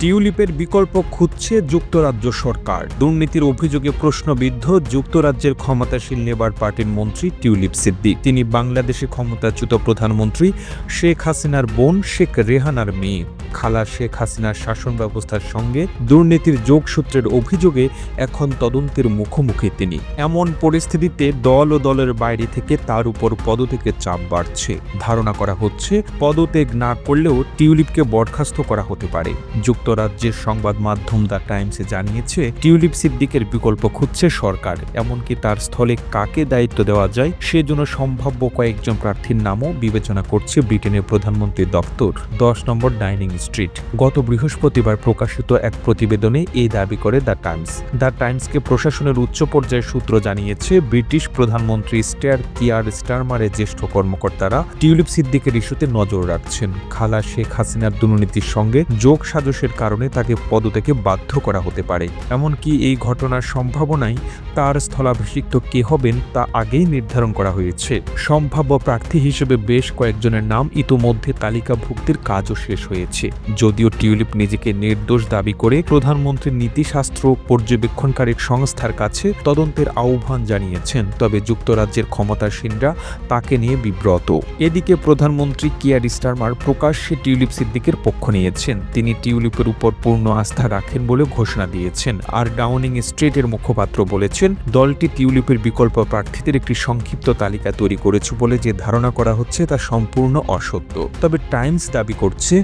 টিউলিপের বিকল্প খুঁজছে যুক্তরাজ্য সরকার। দুর্নীতির অভিযোগে প্রশ্নবিদ্ধ যুক্তরাজ্যের ক্ষমতাশীল লেবার পার্টির মন্ত্রী টিউলিপ সিদ্দিক। তিনি বাংলাদেশে ক্ষমতাচ্যুত প্রধানমন্ত্রী শেখ হাসিনার বোন শেখ রেহানার মেয়ে। খালা শেখ হাসিনার শাসন ব্যবস্থার সঙ্গে দুর্নীতির যোগসূত্রের অভিযোগে এখন তদন্তের মুখোমুখি তিনি। এমন পরিস্থিতিতে দল ও দলের বাইরে থেকে তার উপর পদত্যাগের চাপ বাড়ছে। ধারণা করা হচ্ছে পদত্যাগ না করলেও টিউলিপকে বরখাস্ত করা হতে পারে। যুক্তরাজ্যের সংবাদ মাধ্যম দ্য টাইমসে জানিয়েছে, টিউলিপ সিদ্দিকের বিকল্প খুঁজছে সরকার। এমনকি তার স্থলে কাকে দায়িত্ব দেওয়া যায় সেজন্য সম্ভাব্য কয়েকজন প্রার্থীর নামও বিবেচনা করছে ব্রিটেনের প্রধানমন্ত্রী দপ্তর। দশ নম্বর ডাইনিং স্ট্রিট। গত বৃহস্পতিবার প্রকাশিত এক প্রতিবেদনে এই দাবি করে দ্য টাইমস। দ্য টাইমসকে প্রশাসনের উচ্চ পর্যায়ের সূত্র জানিয়েছে, ব্রিটিশ প্রধানমন্ত্রী স্টেয়ার কিয়ার স্টারমারের জ্যেষ্ঠ কর্মকর্তারা টিউলিপ সিদ্দিকের ইস্যুতে নজর রাখছেন। খালা শেখ হাসিনার দুর্নীতির সঙ্গে যোগ সাজসের কারণে তাকে পদত্যাগে বাধ্য করা হতে পারে। এমনকি এই ঘটনার সম্ভাবনায় তার স্থলাভিষিক্ত কে হবেন তা আগেই নির্ধারণ করা হয়েছে। সম্ভাব্য প্রার্থী হিসেবে বেশ কয়েকজনের নাম ইতোমধ্যে তালিকাভুক্তির কাজও শেষ হয়েছে। যদিও টিউলিপ নিজেকে নির্দোষ দাবি করে প্রধানমন্ত্রীর নীতিশাস্ত্র পর্যবেক্ষণকারী সংস্থার কাছে তদন্তের আহ্বান জানিয়েছেন, তবে যুক্তরাজ্যের ক্ষমতাসীনরা তাকে নিয়ে বিব্রত। এদিকে প্রধানমন্ত্রী কিয়ার স্টারমার প্রকাশ্যে টিউলিপ সিদ্দিকের পক্ষ নিয়েছেন। তিনি টিউলিপের উপর পূর্ণ আস্থা রাখেন বলে ঘোষণা দিয়েছেন আর ডাউনিং স্ট্রিটের মুখপাত্র বলেছেন, দলটি টিউলিপের বিকল্প প্রার্থীদের একটি সংক্ষিপ্ত তালিকা তৈরি করেছে বলে যে ধারণা করা হচ্ছে তা সম্পূর্ণ অসত্য। তবে টাইমস দাবি করছে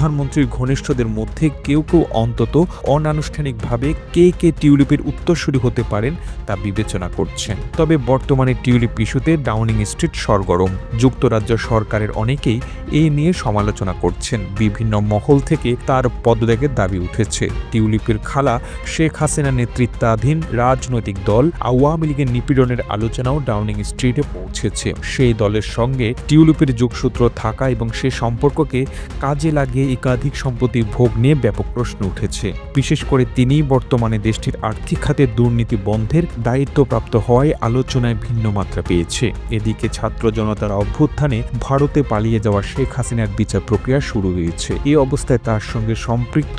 প্রধানমন্ত্রীর ঘনিষ্ঠদের মধ্যে কেউ কেউ অন্তত অনানুষ্ঠানিকভাবে কে কে টিউলিপের উত্তরসূরি হতে পারেন তা বিবেচনা করছেন। তবে বর্তমানে টিউলিপ ইস্যুতে ডাউনিং স্ট্রিট সরগরম। যুক্তরাজ্য সরকারের অনেকেই এই নিয়ে সমালোচনা করছেন। বিভিন্ন মহল থেকে তার পদত্যাগের দাবি উঠেছে। টিউলিপের খালা শেখ হাসিনা নেতৃত্বাধীন রাজনৈতিক দল আওয়ামী লীগের নিপীড়নের আলোচনাও ডাউনিং স্ট্রিটে পৌঁছেছে। সেই দলের সঙ্গে টিউলিপের যোগসূত্র থাকা এবং সে সম্পর্ককে কাজে লাগিয়ে একাধিক সম্পত্তির ভোগ নিয়ে ব্যাপক প্রশ্ন উঠেছে। বিশেষ করে তিনি বর্তমানে দেশটির আর্থিক খাতে দুর্নীতি বন্ধের দায়িত্বপ্রাপ্ত হওয়ায় আলোচনায় ভিন্ন মাত্রা পেয়েছে। এদিকে ছাত্র জনতার অভ্যুত্থানে ভারতে পালিয়ে যাওয়া শেখ হাসিনার বিচার প্রক্রিয়া শুরু হয়েছে। এই অবস্থায় তার সঙ্গে সম্পৃক্ত